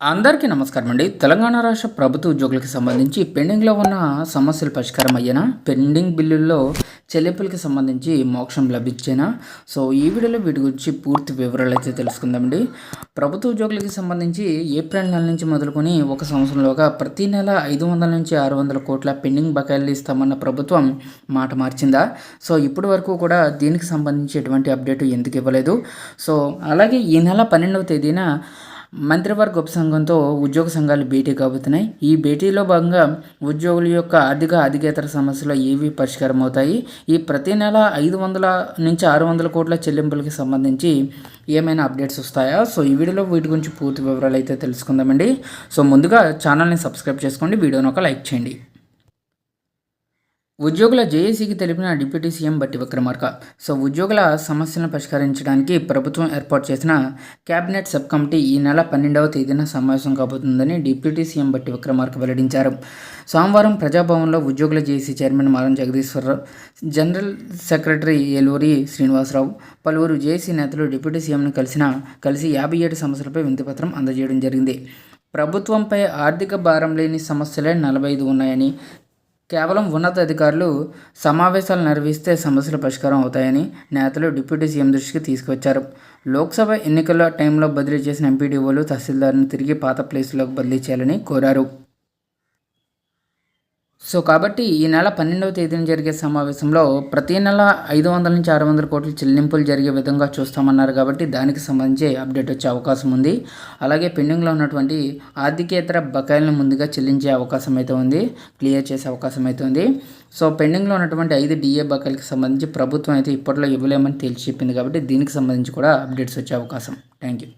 అందరికీ నమస్కారం అండి. తెలంగాణ రాష్ట్ర ప్రభుత్వ ఉద్యోగులకు సంబంధించి పెండింగ్లో ఉన్న సమస్యలు పరిష్కారం అయ్యేనా? పెండింగ్ బిల్లుల్లో చెల్లింపులకి సంబంధించి మోక్షం లభించేనా? సో ఈ వీడియోలో వీటి గురించి పూర్తి వివరాలు అయితే తెలుసుకుందామండి ప్రభుత్వ ఉద్యోగులకి సంబంధించి ఏప్రిల్ నెల నుంచి మొదలుకొని ఒక సంవత్సరంలోగా ప్రతి నెల ఐదు వందల నుంచి ఆరు వందల కోట్ల పెండింగ్ బకాయిలు ఇస్తామన్న ప్రభుత్వం మాట మార్చిందా? సో ఇప్పటి వరకు కూడా దీనికి సంబంధించి ఎటువంటి అప్డేట్ ఎందుకు ఇవ్వలేదు? సో అలాగే ఈ నెల పన్నెండవ తేదీన మంత్రివర్గ ఉపసంఘంతో ఉద్యోగ సంఘాలు భేటీ కాబోతున్నాయి. ఈ భేటీలో భాగంగా ఉద్యోగుల యొక్క ఆర్థిక అధికేతర సమస్యలు ఏవి పరిష్కారం అవుతాయి. ఈ ప్రతి నెల ఐదు వందల నుంచి ఆరు వందల కోట్ల చెల్లింపులకి సంబంధించి ఏమైనా అప్డేట్స్ వస్తాయా? సో ఈ వీడియోలో వీటి గురించి పూర్తి వివరాలు అయితే తెలుసుకుందామండి. సో ముందుగా ఛానల్ని సబ్స్క్రైబ్ చేసుకోండి వీడియోని ఒక లైక్ చేయండి. ఉద్యోగుల జేఏసీకి తెలిపిన డిప్యూటీ సీఎం బట్టి విక్రమార్క. సో ఉద్యోగుల సమస్యలను పరిష్కరించడానికి ప్రభుత్వం ఏర్పాటు చేసిన కేబినెట్ సబ్ కమిటీ ఈ నెల పన్నెండవ తేదీన సమావేశం కాబోతుందని డిప్యూటీ సీఎం బట్టి విక్రమార్క వెల్లడించారు. సోమవారం ప్రజాభవన్లో ఉద్యోగుల JAC chairman Maram Jagadeeswararao general secretary Eluri Srinivasarao పలువురు జేఏసీ నేతలు డిప్యూటీ సీఎంను కలిసిన కలిసి యాభై ఏడు సమస్యలపై వింతిపత్రం అందజేయడం జరిగింది. ప్రభుత్వంపై ఆర్థిక భారం లేని సమస్యలే నలభై ఐదు ఉన్నాయని కేవలం ఉన్నతాధికారులు సమావేశాలు నిర్వహిస్తే సమస్యలు పరిష్కారం అవుతాయని నేతలు డిప్యూటీ సీఎం దృష్టికి తీసుకువచ్చారు. లోక్సభ ఎన్నికల టైంలో బదిలీ చేసిన ఎంపీడీఓలు తహసీల్దార్ని తిరిగి పాత ప్లేసులోకి బదిలీ చేయాలని కోరారు. సో కాబట్టి ఈ నెల పన్నెండవ తేదీన జరిగే సమావేశంలో ప్రతి నెల ఐదు వందల నుంచి ఆరు వందల కోట్ల చెల్లింపులు జరిగే విధంగా చూస్తామన్నారు కాబట్టి దానికి సంబంధించి అప్డేట్ వచ్చే అవకాశం ఉంది. అలాగే పెండింగ్లో ఉన్నటువంటి ఆర్థికేతర బకాయిలను ముందుగా చెల్లించే అవకాశం అయితే ఉంది. క్లియర్ చేసే అవకాశం అయితే ఉంది. సో పెండింగ్లో ఉన్నటువంటి ఐదు డిఏ బకాయిలకు సంబంధించి ప్రభుత్వం అయితే ఇప్పట్లో ఇవ్వలేమని తేల్చి చెప్పింది కాబట్టి దీనికి సంబంధించి కూడా అప్డేట్స్ వచ్చే అవకాశం. Thank you